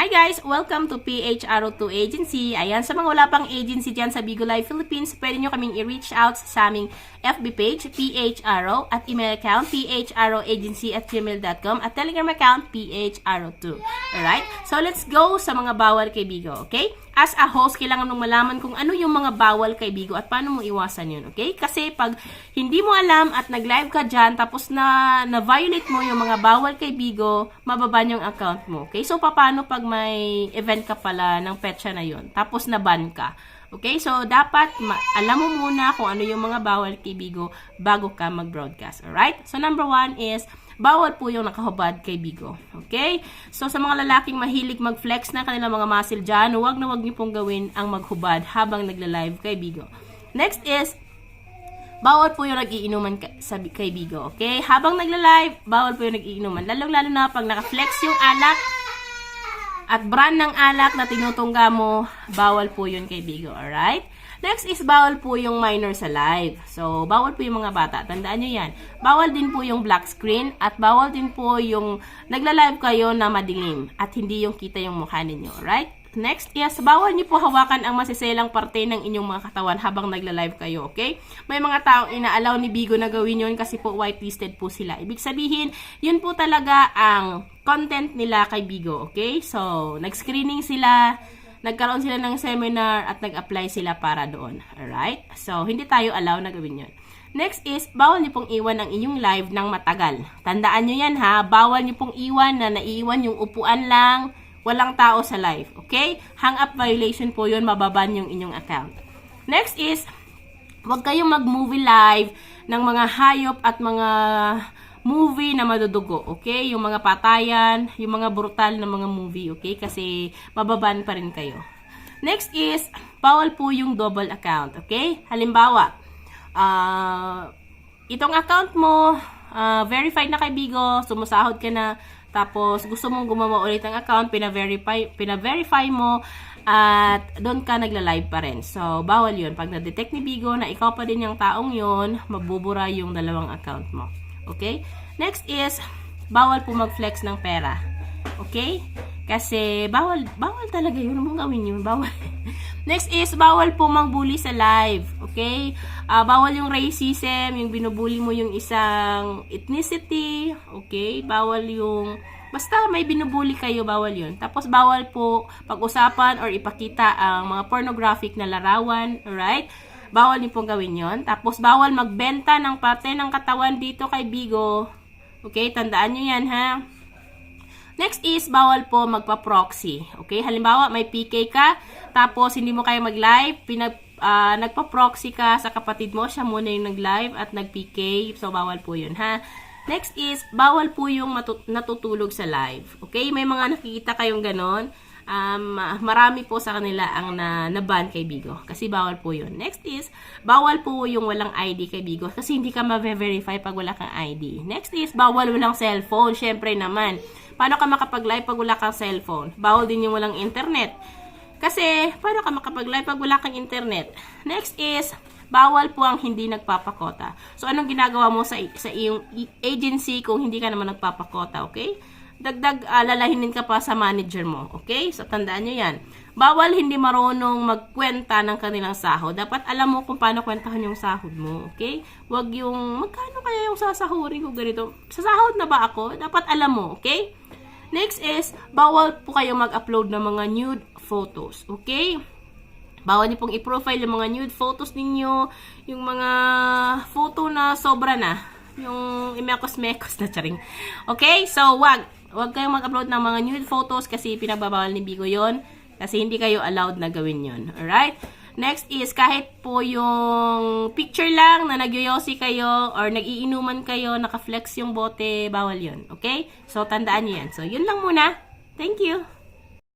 Hi guys! Welcome to PHRO2 Agency. Ayan, sa mga wala pang agency dyan sa Bigo Live Philippines, pwede nyo kaming i-reach out sa aming FB page, PHRO, at email account, phroagency at gmail.com, at telegram account, PHRO2. Alright? So, let's go sa mga bawal kay Bigo, okay? As a host, kailangan mong malaman kung ano yung mga bawal kay Bigo at paano mo iwasan yun, okay? Kasi pag hindi mo alam at nag-live ka dyan, tapos na, na-violate mo yung mga bawal kay Bigo, mababan yung account mo, okay? So, paano pag may event ka pala ng petsa na yun, tapos na-ban ka? Okay, so dapat alam mo muna kung ano yung mga bawal kay Bigo bago ka mag-broadcast. Alright? So number one is, bawal po yung nakahubad kay Bigo. Okay? So sa mga lalaking mahilig mag-flex na kanilang mga muscle dyan, huwag na huwag niyo pong gawin ang maghubad habang nagla-live kay Bigo. Next is, bawal po yung nagiinuman sa kay Bigo. Okay? Habang nagla-live, bawal po yung nagiinuman. Lalong-lalo na pag naka-flex yung alak, at brand ng alak na tinutungga mo, bawal po yun kay Bigo, alright? Next is bawal po yung minor sa live. So, bawal po yung mga bata. Tandaan nyo yan. Bawal din po yung black screen at bawal din po yung nagla-live kayo na madilim at hindi yung kita yung mukha ninyo, alright? Next is, bawal niyo po hawakan ang masiselang parte ng inyong mga katawan habang nagla-live kayo, okay? May mga taong inaalaw ni Bigo na gawin yun kasi po whitelisted po sila. Ibig sabihin, yun po talaga ang content nila kay Bigo, okay? So, nag-screening sila, nagkaroon sila ng seminar at nag-apply sila para doon, alright? So, hindi tayo allow na gawin yun. Next is, bawal niyo pong iwan ang inyong live ng matagal. Tandaan niyo yan ha, bawal niyo pong iwan na naiiwan yung upuan lang, walang tao sa live. Okay? Hang up violation po yun, mababan yung inyong account. Next is, huwag kayong mag-movie live ng mga hayop at mga movie na madudugo. Okay? Yung mga patayan, yung mga brutal na mga movie. Okay? Kasi mababan pa rin kayo. Next is, bawal po yung double account. Okay? Halimbawa, ah itong account mo, ah, verified na kay Bigo, sumusahod ka na, tapos gusto mong gumawa ulit ng account, pina-verify, pina-verify mo, at doon ka nagla-live pa rin. So, bawal yun. Pag na-detect ni Bigo na ikaw pa din yung taong yun, mabubura yung dalawang account mo. Okay? Next is, bawal po mag-flex ng pera. Okay? Kasi, bawal, bawal talaga yun. Mong gawin yun. Bawal. Next is, bawal po mangbully sa live. Okay? Ah, bawal yung racism, yung binubuli mo yung isang ethnicity. Okay? Bawal yung, basta may binubuli kayo, bawal yun. Tapos, bawal po pag-usapan or ipakita ang mga pornographic na larawan. Alright? Bawal niyo pong gawin yon. Tapos, bawal magbenta ng parte ng katawan dito kay Bigo. Okay? Tandaan nyo yan, ha? Next is, bawal po magpa-proxy. Okay? Halimbawa, may PK ka, tapos hindi mo kayo mag-live, pinag, ah, nagpa-proxy ka sa kapatid mo, siya muna yung nag-live at nag-PK, so bawal po yun, ha? Next is, bawal po yung natutulog sa live. Okay? May mga nakikita kayong ganon. Um, marami po sa kanila ang na, na-ban kay Bigo. Kasi bawal po yun. Next is, bawal po yung walang ID kay Bigo. Kasi hindi ka ma-verify pag wala kang ID. Next is, bawal walang cellphone. Siyempre naman. Paano ka makapag-live pag wala kang cellphone? Bawal din yung walang internet. Kasi, paano ka makapag-live pag wala kang internet? Next is, bawal po ang hindi nagpapakota. So, anong ginagawa mo sa, sa iyong i- agency kung hindi ka naman nagpapakota, okay? Dagdag, uh, lalahinin ka pa sa manager mo, okay? So, tandaan nyo yan. Bawal hindi marunong magkwenta ng kanilang sahod. Dapat alam mo kung paano kwentahan yung sahod mo, okay? Huwag yung, magkano kaya yung sasahurin ko ganito? Sa sahod na ba ako? Dapat alam mo, okay? Next is, bawal po kayo mag-upload ng mga nude photos. Okay? Bawal niyo pong i-profile yung mga nude photos ninyo, yung mga photo na sobra na. Yung imekos-mekos na charing. Okay? So, wag. Wag kayong mag-upload ng mga nude photos kasi pinagbabawal ni Bigo yon Kasi hindi kayo allowed na gawin yon Alright? Next is, kahit po yung picture lang na nagyoyosi kayo or nagiinuman kayo, naka-flex yung bote, bawal yon Okay? So, tandaan nyo yan. So, yun lang muna. Thank you!